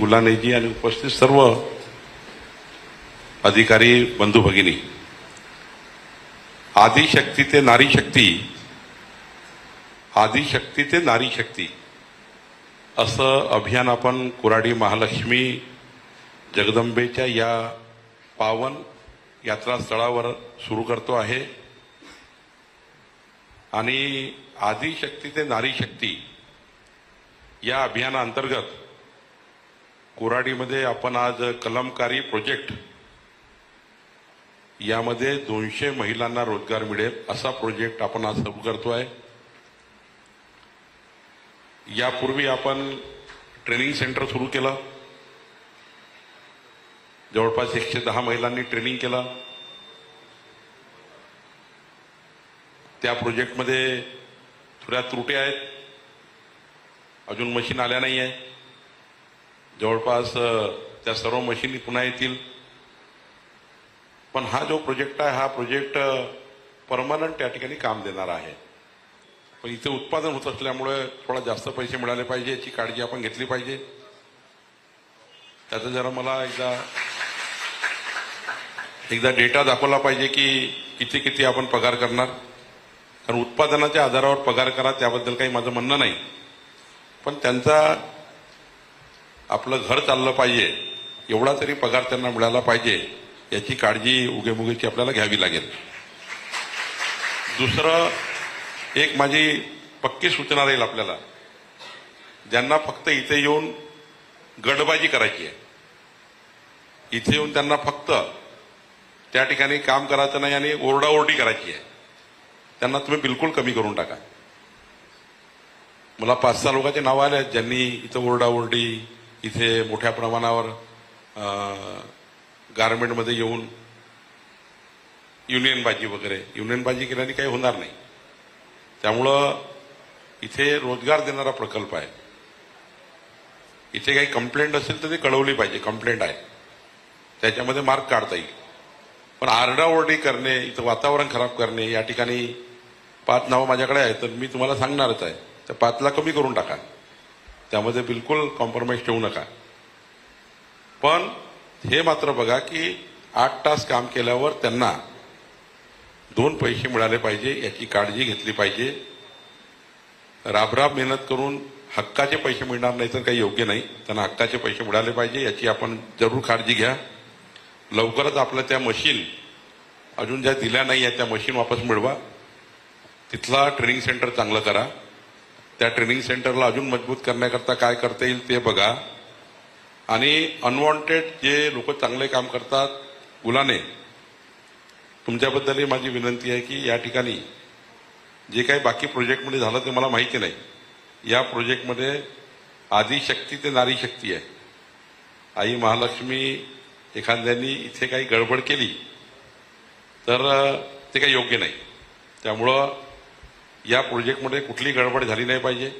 गुलानेजी आणि उपस्थित सर्व अधिकारी बंधू भगिनी आदिशक्ती ते नारी शक्ती आदिशक्ती ते नारी शक्ती असं अभियान आपण कुराडी महालक्ष्मी जगदंबेच्या या पावन यात्रास्थळावर सुरू करतो आहे. आणि आदिशक्ती ते नारी शक्ती या अभियानाअंतर्गत कोराडीमध्ये आपण आज कलमकारी प्रोजेक्ट यामध्ये दोनशे महिलांना रोजगार मिळेल असा प्रोजेक्ट आपण आज सुरू करतो आहे यापूर्वी आपण ट्रेनिंग सेंटर सुरू केलं. जवळपास एकशे दहा महिलांनी ट्रेनिंग केलं. त्या प्रोजेक्टमध्ये थोड्या त्रुटी आहेत. अजून मशीन आल्या नाही आहे जवळपास त्या सर्व मशीनी पुन्हा येतील. पण हा जो प्रोजेक्ट आहे हा प्रोजेक्ट परमनंट त्या ठिकाणी काम देणार आहे. पण इथे उत्पादन होत असल्यामुळे थोडा जास्त पैसे मिळाले पाहिजे याची काळजी आपण घेतली पाहिजे. त्याचा जरा मला एकदा एकदा डेटा दाखवला पाहिजे की किती किती आपण पगार करणार. कारण उत्पादनाच्या आधारावर पगार करा त्याबद्दल काही माझं म्हणणं नाही. पण त्यांचा आपलं घर चाललं पाहिजे एवढा तरी पगार त्यांना मिळाला पाहिजे याची काळजी उगेमुगेची आपल्याला घ्यावी लागेल. दुसरं एक माझी पक्की सूचना राहील आपल्याला. ज्यांना फक्त इथे येऊन गडबाजी करायची आहे इथे येऊन त्यांना फक्त त्या ठिकाणी काम करायचं नाही आणि ओरडाओरडी करायची आहे त्यांना तुम्ही बिलकुल कमी करून टाका. मला पाच सहा लोकांचे नावं आले आहेत ज्यांनी इथं ओरडाओरडी इथे मोठ्या प्रमाणावर गारमेंटमध्ये येऊन युनियनबाजी वगैरे युनियनबाजी केल्याने काही होणार नाही. त्यामुळं इथे रोजगार देणारा प्रकल्प आहे. इथे काही कंप्लेंट असेल तर ती कळवली पाहिजे कंप्लेंट आहे. त्याच्यामध्ये मार्क काढता येईल. पण आरडाओरडी करणे इथं वातावरण खराब करणे या ठिकाणी पाच नावं माझ्याकडे आहेत तर मी तुम्हाला सांगणारच आहे. तर पाचला कमी करून टाका. त्यामध्ये बिलकुल कॉम्प्रोमाइज ठेवू नका. पण हे मात्र बघा की आठ तास काम केल्यावर त्यांना दोन पैसे मिळाले पाहिजे याची काळजी घेतली पाहिजे. राबराब मेहनत करून हक्काचे पैसे मिळणार नाही तर काही योग्य नाही. त्यांना हक्काचे पैसे मिळाले पाहिजे याची आपण जरूर काळजी घ्या. लवकरच आपलं त्या मशीन अजून ज्या दिल्या नाही आहेत त्या मशीन वापस मिळवा. तिथला ट्रेनिंग सेंटर चांगलं करा. त्या ट्रेनिंग सेंटरला अजून मजबूत करण्याकरता काय करता येईल ते बघा. आणि अनवॉन्टेड जे लोक चांगले काम करतात मुलाने तुमच्याबद्दलही माझी विनंती आहे की या ठिकाणी जे काही बाकी प्रोजेक्टमध्ये झालं ते मला माहिती नाही. या प्रोजेक्टमध्ये आदिशक्ती ते नारी शक्ती आहे. आई महालक्ष्मी एखाद्यानी इथे काही गडबड केली तर ते काही योग्य नाही. त्यामुळं या प्रोजेक्टमध्ये कुठली गडबड झाली नाही पाहिजे.